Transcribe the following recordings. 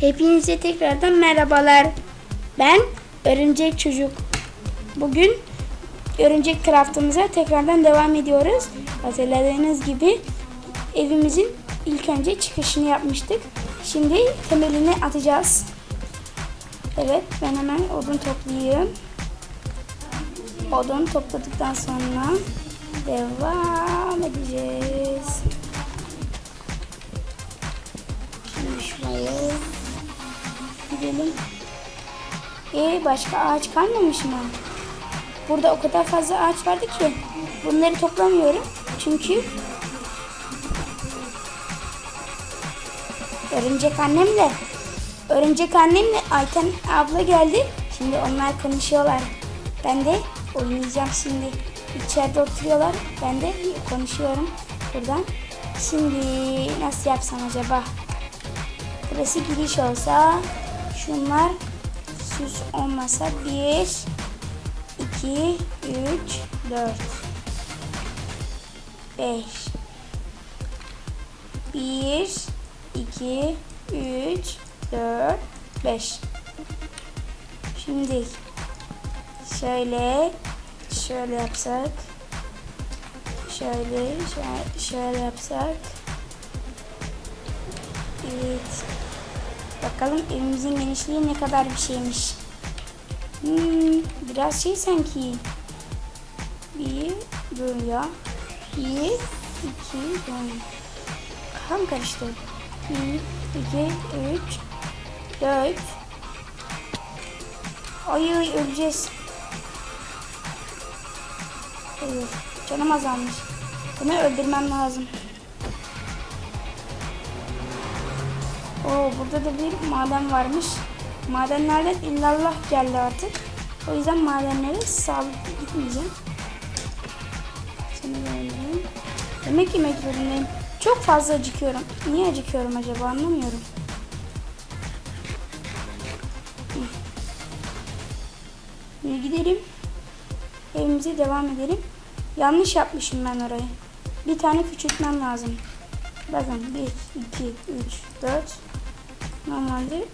Hepinize tekrardan merhabalar. Ben Örümcek Çocuk. Bugün Örümcek Craft'ımıza tekrardan devam ediyoruz. Hatırladığınız gibi evimizin ilk önce çıkışını yapmıştık. Şimdi temelini atacağız. Evet ben hemen odun toplayayım. Odun topladıktan sonra devam edeceğiz. E başka ağaç kalmamış mı? Burada o kadar fazla ağaç vardı ki bunları toplamıyorum. Çünkü örümcek annemle örümcek annemle Ayten abla geldi. Şimdi onlar konuşuyorlar. Ben de oynayacağım şimdi. İçeride oturuyorlar. Ben de konuşuyorum buradan. Şimdi nasıl yapsam acaba? Burası giriş olsa şunlar süs olmasa 1 2 3 4 5 1 2 3 4 5 Şimdi şöyle şöyle yapsak. Şöyle şöyle, şöyle yapsak. Evet. Bakalım evimizin genişliği ne kadar bir şeymiş. Hmm, biraz şey sanki. Bir, dur ya. Bir, iki, dur. Kafam karıştı. Bir, iki, üç, dört. Ay ay öleceğiz. Evet, canım azalmış. Bunu öldürmem lazım. Oo, burada da bir maden varmış. Madenlerden illallah geldi artık. O yüzden madenlere sağlıklı gitmeyeceğim. Seni beğendim. Yemek yemek zorundayım. Çok fazla acıkıyorum. Niye acıkıyorum acaba anlamıyorum. Şimdi gidelim. Evimize devam edelim. Yanlış yapmışım ben orayı. Bir tane küçültmem lazım. Bakın 1, 2, 3, 4. Normalde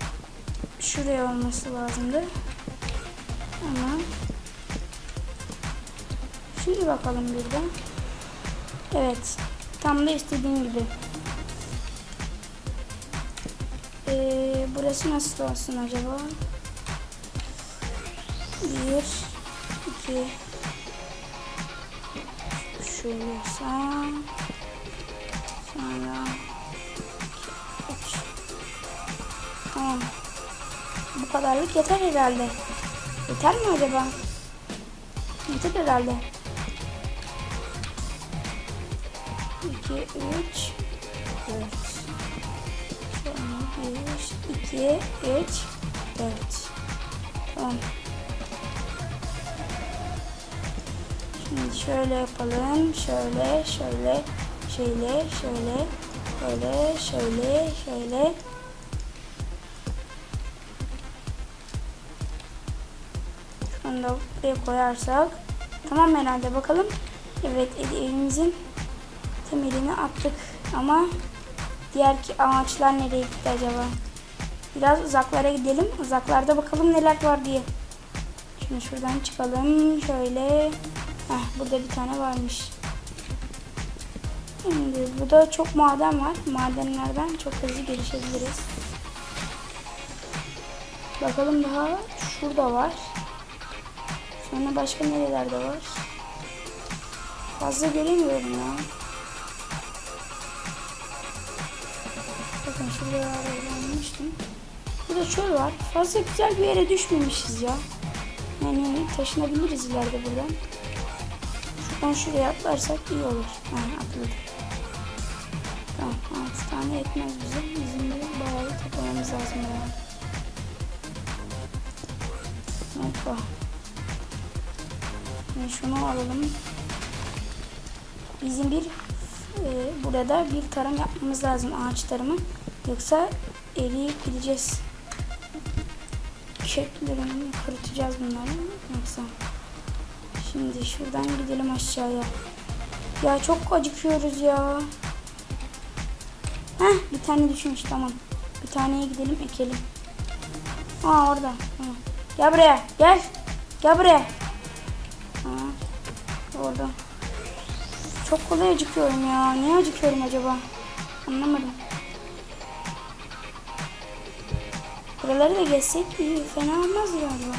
şuraya olması lazımdı. Ama şimdi bakalım bir de. Evet. Tam da istediğim gibi. Ee, burası nasıl olsun acaba? Bir, iki, şöyle olsa, kadarlık yeter herhalde. Yeter mi acaba? Yeter herhalde. 2, 3, 4. Sonra 1, 2, 3, 4. Tamam. Şimdi şöyle yapalım. Şöyle, şöyle, şöyle, şöyle, şöyle, şöyle, şöyle. Şunu da buraya koyarsak. Tamam herhalde bakalım. Evet evimizin temelini attık ama diğer ki ağaçlar nereye gitti acaba? Biraz uzaklara gidelim. Uzaklarda bakalım neler var diye. Şimdi şuradan çıkalım. Şöyle. Heh, burada bir tane varmış. Şimdi burada çok maden var. Madenlerden çok hızlı gelişebiliriz. Bakalım daha şurada var. Sonra başka nerelerde var? Fazla göremiyorum ya. Bakın şuraya ayrılmıştım. Burada çöl var. Fazla güzel bir yere düşmemişiz ya. Yani taşınabiliriz ileride buradan. Şuradan şuraya atlarsak iyi olur. Ha, atladık. Tamam 6 tane etmez bize. Bizim de bayağı toplamamız lazım ya. Hoppa. Şimdi şunu alalım. Bizim bir e, burada bir tarım yapmamız lazım ağaç tarımı. Yoksa eriyip gideceğiz. Köklerini kurutacağız bunları. Yoksa. Şimdi şuradan gidelim aşağıya. Ya çok acıkıyoruz ya. Heh bir tane düşmüş tamam. Bir taneye gidelim ekelim. Aa orada. Gel buraya. Gel. Gel buraya. Orada. Çok kolay acıkıyorum ya. Niye acıkıyorum acaba? Anlamadım. Buraları da geçsek iyi. Fena olmaz galiba.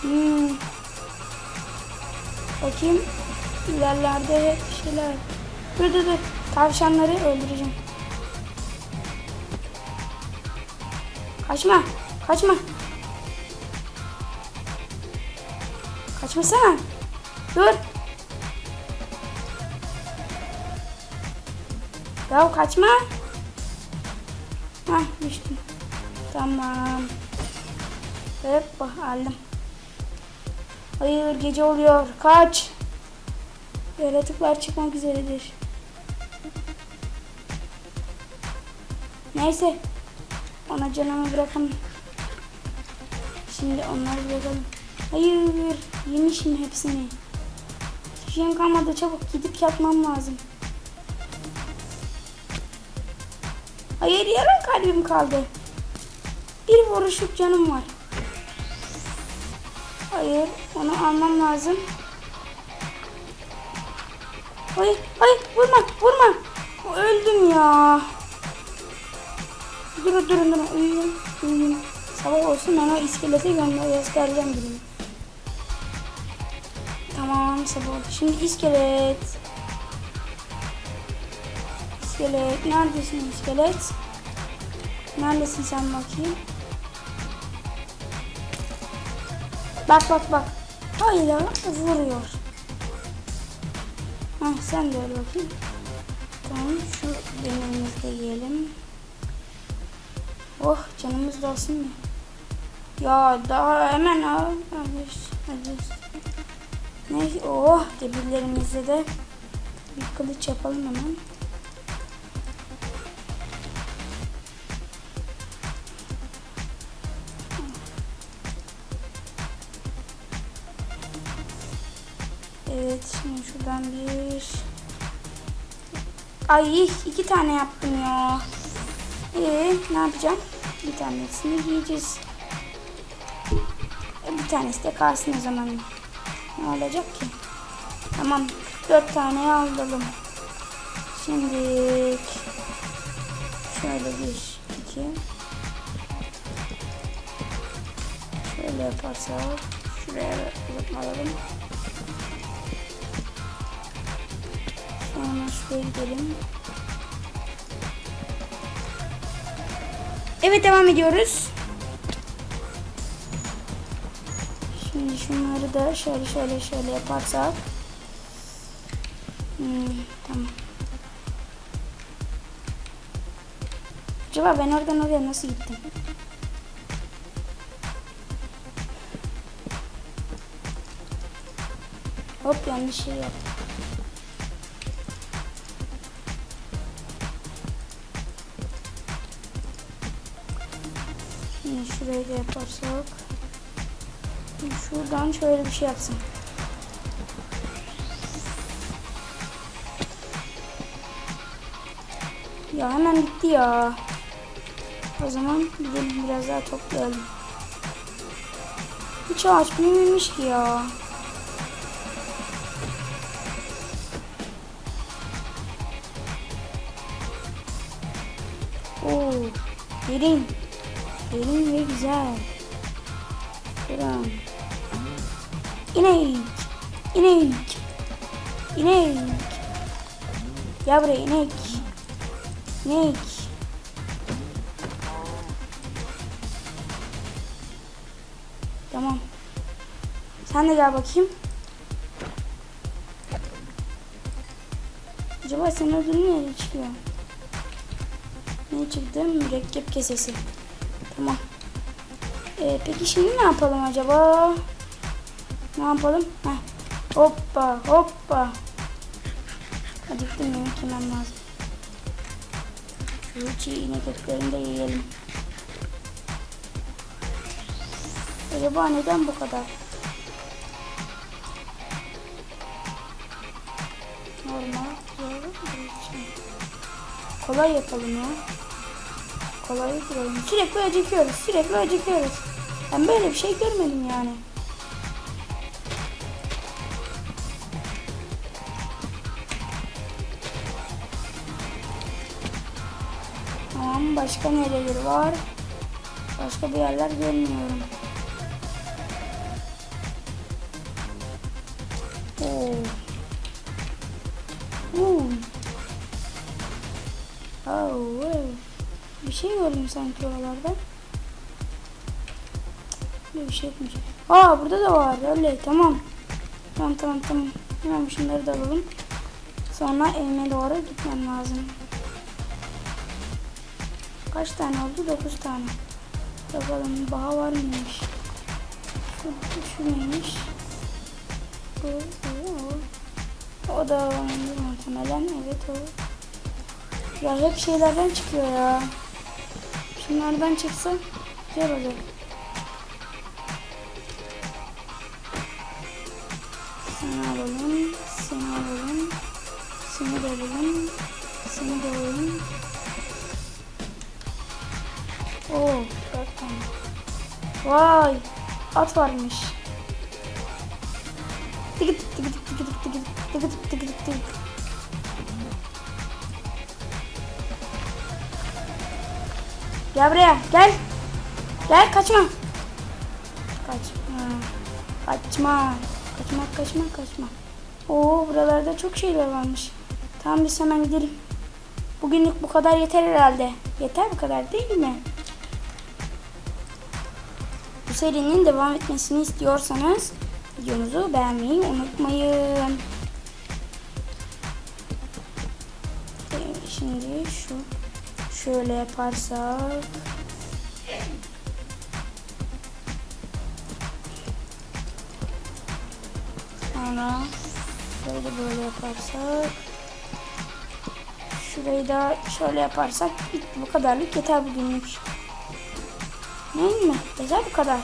Hmm. Bakayım. İlerlerde şeyler. Dur dur dur. Tavşanları öldüreceğim. Kaçma. Kaçma. Kaçmasana. Dur. Ya kaçma. Hah düştüm. Tamam. Hoppa aldım. Hayır gece oluyor. Kaç. Yaratıklar çıkmak üzeredir. Neyse. Ona canımı bırakalım. Şimdi onları bırakalım. Hayır. Yemişim hepsini. Şeyim kalmadı. Çabuk gidip yatmam lazım. Hayır yarım kalbim kaldı. Bir vuruşluk canım var. Hayır onu almam lazım. Hayır hayır vurma vurma. Öldüm ya. Durun durun durun uyuyun uyuyun. Sabah olsun ben o iskelete gönder göstereceğim birini. Tamam sabah. Şimdi iskelet. İskelet neredesin iskelet? Neredesin sen bakayım? Bak bak bak. Hayır vuruyor. Heh, sen de öyle bakayım. Tamam şu yemeğimizi de yiyelim. Oh canımız da olsun mu? Ya daha hemen al. Hadi, hadi. Neyse oh demirlerimizle de bir kılıç yapalım hemen. Evet şimdi şuradan bir Ay iki tane yaptım ya. Ee, ne yapacağım? Bir tanesini giyeceğiz. E, Bir tanesi de kalsın o zaman. Ne olacak ki? Tamam. Dört tane aldım. Şimdi şöyle bir, iki. Şöyle yaparsak şuraya alalım. Sonra şuraya gidelim. Evet devam ediyoruz. Şimdi şunları da şöyle şöyle şöyle yaparsak. Hmm, tamam. Acaba ben oradan oraya nasıl gittim? Hop yanlış şey yaptım. Şimdi şurayı da yaparsak. Şuradan şöyle bir şey yapsın. Ya hemen bitti ya. O zaman gidelim biraz daha toplayalım. Hiç ağaç büyümemiş ki ya. Oo, derin. Derin ve güzel. Buram. İnek. İnek. İnek. Gel buraya inek. İnek. Tamam. Sen de gel bakayım. Acaba senin ödülün nereye çıkıyor? Ne çıktı? Mürekkep kesesi. Tamam. Ee, peki şimdi ne yapalım acaba? Ne yapalım? Heh. Hoppa hoppa. Acıktım yemek yemem lazım. Şu çiğ inek etlerini de yiyelim. Acaba neden bu kadar? Normal. Kolay yapalım ya. kolaylık oyunu. Sürekli acıkıyoruz. Sürekli acıkıyoruz. Ben böyle bir şey görmedim yani. Başka nereleri var? Başka bir yerler görmüyorum. Oo. Oo. Oh. Bir şey gördüm sanki oralarda. Böyle bir şey yokmuş. Aa burada da var. Öyle tamam. Tamam tamam tamam. Hemen şunları da alalım. Sonra evime doğru gitmem lazım. Kaç tane oldu? 9 tane. Bakalım baha var mıymış? Şu, şu neymiş? Bu, bu, o. O da muhtemelen evet o. Ya hep şeylerden çıkıyor ya. Şunlardan çıksa güzel olur. Seni alalım, seni alalım, seni de alalım, seni de alalım. Oo, dört. Vay, at varmış. Tıkıt tıkıt tıkıt tıkıt tıkıt tıkıt tıkıt. Gel buraya, gel. Gel, kaçma. Kaçma. Kaçma. Kaçma, kaçma, kaçma. Oo, buralarda çok şeyler varmış. Tamam biz hemen gidelim. Bugünlük bu kadar yeter herhalde. Yeter bu kadar değil mi? Serinin devam etmesini istiyorsanız videomuzu beğenmeyi unutmayın. Şimdi şu şöyle yaparsak sonra şöyle böyle yaparsak şurayı da şöyle yaparsak bu kadarlık yeter bugünlük. Değil mi? Yeter bu kadar.